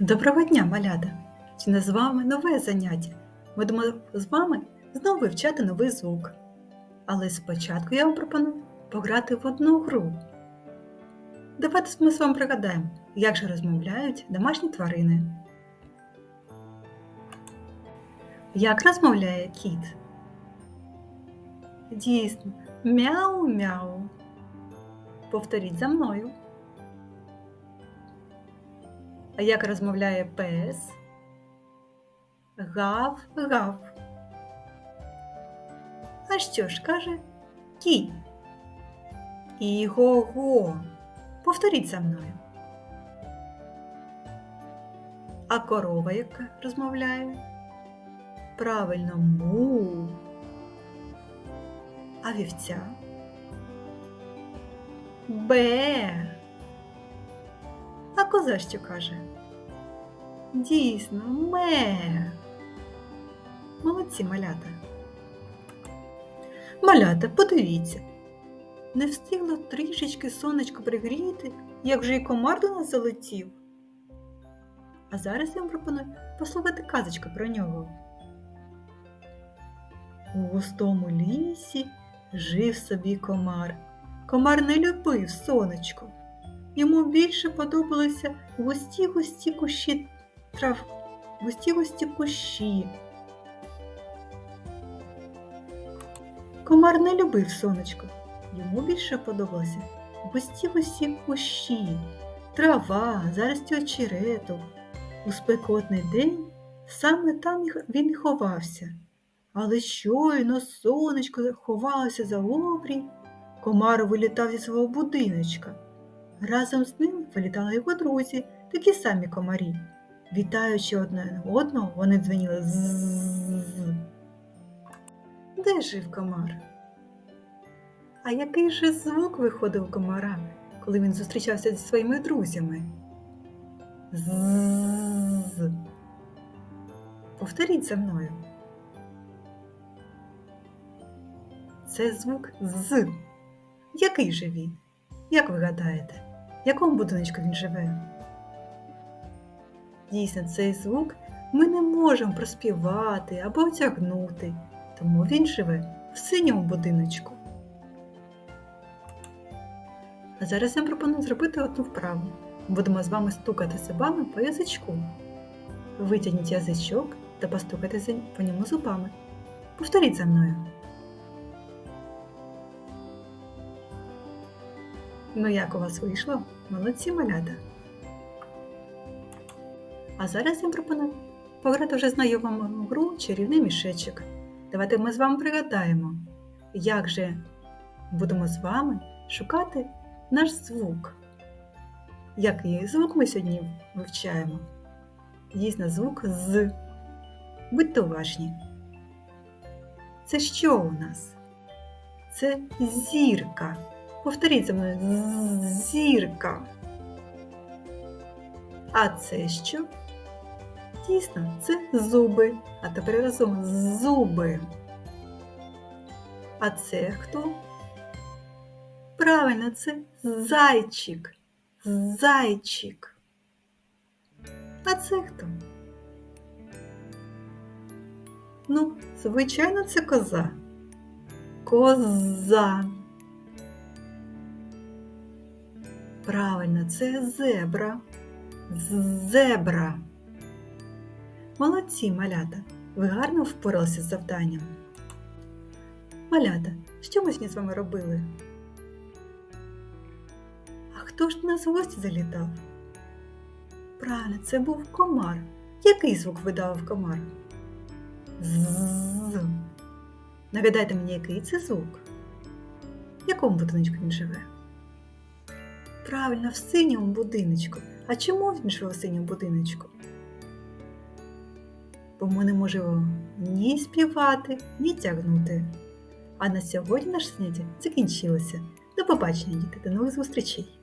Доброго дня, малята! Чи не з вами нове заняття? Будемо з вами знову вивчати новий звук. Але спочатку я вам пропоную пограти в одну гру. Давайте ми з вами пригадаємо, як же розмовляють домашні тварини. Як розмовляє кіт? Дійсно, мяу-мяу. Повторіть за мною. Як розмовляє пес? Гав-гав. А що ж каже кінь? Іго-го. Повторіть за мною. А корова яка розмовляє? Правильно му. А вівця? Бе. А коза що каже? Дійсно, ме. Молодці малята. Малята, подивіться. Не встигло трішечки сонечко пригріти, як вже і комар до нас залетів. А зараз я вам пропоную послухати казочку про нього. У густому лісі жив собі комар. Комар не любив сонечко. Йому більше подобалися густі густі кущі трав, густі густі кущі. Комар не любив сонечко. Йому більше подобалося густі кущі, трава, зарості очерету. У спекотний день саме там він ховався. Але щойно сонечко ховалося за обрій, комар вилітав зі свого будиночка. Разом з ним вилітали його друзі, такі самі комарі. Вітаючи одне одного, вони дзвеніли з. Де жив комар? А який же звук виходив комара, коли він зустрічався зі своїми друзями? З. Повторіть за мною. Це звук з. Який же він? Як ви гадаєте, в якому будиночку він живе? Дійсно, цей звук ми не можемо проспівати або отягнути, тому він живе в синьому будиночку. А зараз я пропоную зробити одну вправу. Будемо з вами стукати зубами по язичку. Витягніть язичок та постукайте по ньому зубами. Повторіть за мною. Ну як у вас вийшло? Молодці малята! А зараз я пропоную пограти вже знайому гру чарівний мішечок. Давайте ми з вами пригадаємо, як же будемо з вами шукати наш звук. Який звук ми сьогодні вивчаємо? Дійсно, звук з. Будьте уважні. Це що у нас? Це зірка. Повторіть за мною зірка. А це що? Дійсно, це зуби. А тепер разом зуби. А це хто? Правильно, це зайчик. Зайчик. А це хто? Ну, звичайно, це коза. Коза. Правильно, це зебра. Зебра. Молодці, малята. Ви гарно впоралися з завданням. Малята, що ми сьогодні з вами робили? А хто ж до нас в гості залітав? Правильно, це був комар. Який звук видав комар? З. Нагадайте мені, який це звук? В якому будиночку він живе? Правильно, в синьому будиночку. А чому він живе в синьому будиночку? Бо ми не можемо ні співати, ні тягнути. А на сьогодні наше заняття закінчилося. До побачення, діти, до нових зустрічей!